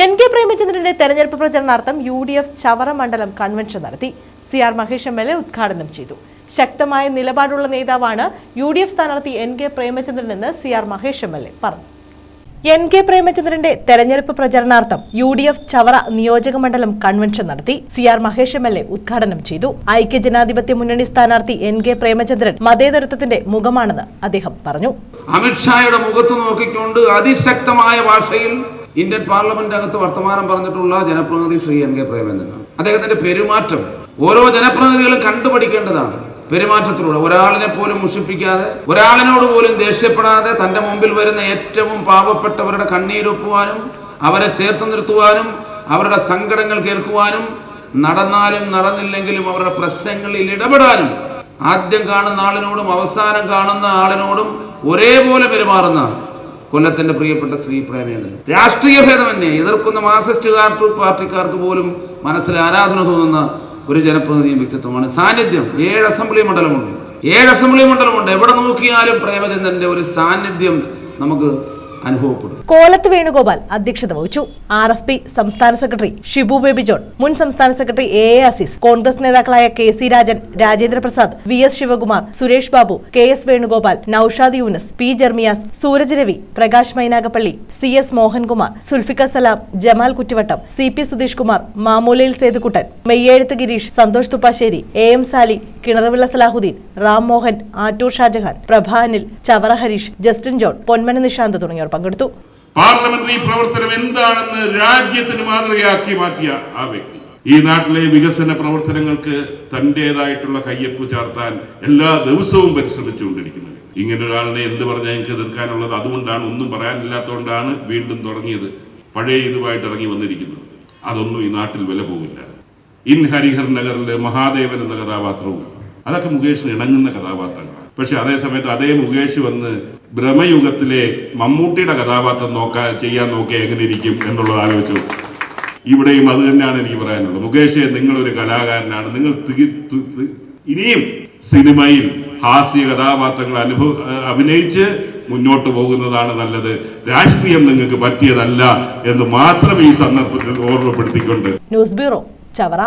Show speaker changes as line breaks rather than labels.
N K പ്രേമചന്ദ്രന്റെ തെരഞ്ഞെടുപ്പ് പ്രചരണാർത്ഥം യു ഡി എഫ് ചവറ മണ്ഡലം കൺവെൻഷൻ നടത്തി. C R Mahesh M L A ഉദ്ഘാടനം ചെയ്തു. ശക്തമായ നിലപാടുള്ള നേതാവാണ് യു ഡി എഫ് സ്ഥാനാർത്ഥി എൻ കെ പ്രേമചന്ദ്രൻ എന്ന് C R Mahesh M L A പറഞ്ഞു. എൻ കെ പ്രേമചന്ദ്രന്റെ തെരഞ്ഞെടുപ്പ് പ്രചരണാർത്ഥം യു ഡി എഫ് ചവറ നിയോജക മണ്ഡലം കൺവെൻഷൻ നടത്തി C R Mahesh M L A ഉദ്ഘാടനം ചെയ്തു. ഐക്യ ജനാധിപത്യ മുന്നണി സ്ഥാനാർത്ഥി എൻ കെ പ്രേമചന്ദ്രൻ മതേതരത്വത്തിന്റെ മുഖമാണെന്ന് അദ്ദേഹം പറഞ്ഞു.
അമിത്ഷായുടെ മുഖത്ത് നോക്കിക്കൊണ്ട് അതിശക്തമായ ഭാഷയിൽ ഇന്ത്യൻ പാർലമെന്റ് അകത്ത് വർത്തമാനം പറഞ്ഞിട്ടുള്ള ജനപ്രതിനിധി ശ്രീ എൻ കെ പ്രേമേന്ദ്രൻ അദ്ദേഹത്തിന്റെ പെരുമാറ്റം ഓരോ ജനപ്രതിനിധികളും കണ്ടുപഠിക്കേണ്ടതാണ് പെരുമാറ്റത്തിലൂടെ ഒരാളിനെ പോലും മുഷിപ്പിക്കാതെ ഒരാളിനോട് പോലും ദേഷ്യപ്പെടാതെ തന്റെ മുമ്പിൽ വരുന്ന ഏറ്റവും പാവപ്പെട്ടവരുടെ കണ്ണീരൊപ്പുവാനും അവരെ ചേർത്ത് നിർത്തുവാനും അവരുടെ സങ്കടങ്ങൾ കേൾക്കുവാനും നടന്നാലും നടന്നില്ലെങ്കിലും അവരുടെ പ്രശ്നങ്ങളിൽ ഇടപെടാനും ആദ്യം കാണുന്ന ആളിനോടും അവസാനം കാണുന്ന ആളിനോടും ഒരേപോലെ പെരുമാറുന്ന കൊല്ലത്തിന്റെ പ്രിയപ്പെട്ട ശ്രീ പ്രേമേന്ദ്രൻ. രാഷ്ട്രീയ ഭേദമന്യേ എതിർക്കുന്ന മാർക്സിസ്റ്റ് പാർട്ടിക്കാർക്ക് പോലും മനസ്സിൽ ആരാധന തോന്നുന്ന ഒരു ജനപ്രതിനിധിയും വ്യക്തിത്വമാണ്. സാന്നിധ്യം ഏഴ് അസംബ്ലി മണ്ഡലമുണ്ട്. ഏഴ് അസംബ്ലി മണ്ഡലമുണ്ട്. എവിടെ നോക്കിയാലും പ്രേമചന്ദ്രന്റെ ഒരു സാന്നിധ്യം നമുക്ക് അനുഭവപ്പെടും.
കോലത്ത് വേണുഗോപാൽ അധ്യക്ഷത വഹിച്ചു. ആർ എസ് പി സംസ്ഥാന സെക്രട്ടറി ഷിബു ബേബി ജോൺ മുൻ സംസ്ഥാന secretary A A Azeez Congress നേതാക്കളായ K C Rajan Rajendra Prasad V S Sivakumar Suresh Babu K S Venugopal Noushad Yunus P Jermias Sooraj Ravi Prakash Mynagappally C S Mohankumar Sulfikar Salam Jamal Kuttivattam C P Sudheesh Kumar Mamoolayil Sethukuttan Meyyezhuthu Gireesh Santhosh Thuppassery A M Sali Kinaravila Salahuddin Ram Mohan Attoor Shajahan Prabhanil Chavara Hareesh Justin John Ponmana Nishanth തുടങ്ങിയവർ. പങ്കെടുത്തു.
Parliamentary പ്രവർത്തനം എന്താണെന്ന് രാജ്യത്തിന് മാതൃകയാക്കി മാറ്റിയ ആ വ്യക്തി. ഈ നാട്ടിലെ വികസന പ്രവർത്തനങ്ങൾക്ക് തന്റേതായിട്ടുള്ള കയ്യൊപ്പ് ചാർത്താൻ എല്ലാ ദിവസവും പരിശ്രമിച്ചുകൊണ്ടിരിക്കുന്നത്. ഇങ്ങനെ ഒരാളിനെ എന്ത് പറഞ്ഞാൽ എനിക്ക് എതിർക്കാനുള്ളത്? അതുകൊണ്ടാണ് ഒന്നും പറയാനില്ലാത്തതുകൊണ്ടാണ് വീണ്ടും തുടങ്ങിയത്. പഴയ ഇതുമായിട്ട് ഇറങ്ങി വന്നിരിക്കുന്നത്. അതൊന്നും ഈ നാട്ടിൽ വില പോകില്ല ഇൻ ഹരിഹർ നഗറിലെ മഹാദേവൻ എന്ന കഥാപാത്രവും അതൊക്കെ മുകേഷിന് ഇണങ്ങുന്ന കഥാപാത്രങ്ങളാണ്. പക്ഷെ അതേ സമയത്ത് അതേ മുകേഷ് വന്ന് ഭ്രമയുഗത്തിലെ മമ്മൂട്ടിയുടെ കഥാപാത്രം നോക്കാൻ ചെയ്യാൻ നോക്കിയാൽ എങ്ങനെ ഇരിക്കും എന്നുള്ളത് ആലോചിച്ചു. ഇവിടെയും അത് തന്നെയാണ് എനിക്ക് പറയാനുള്ളത്. മുകേഷ് നിങ്ങളൊരു കലാകാരനാണ്. നിങ്ങൾ ഇനിയും സിനിമയിൽ ഹാസ്യ കഥാപാത്രങ്ങൾ അനുഭവ അഭിനയിച്ച് മുന്നോട്ട് പോകുന്നതാണ് നല്ലത്. രാഷ്ട്രീയം നിങ്ങൾക്ക് പറ്റിയതല്ല എന്ന് മാത്രം ഈ സന്ദർഭത്തിൽ ഓർമ്മപ്പെടുത്തിക്കൊണ്ട്.
News bureau Chavara.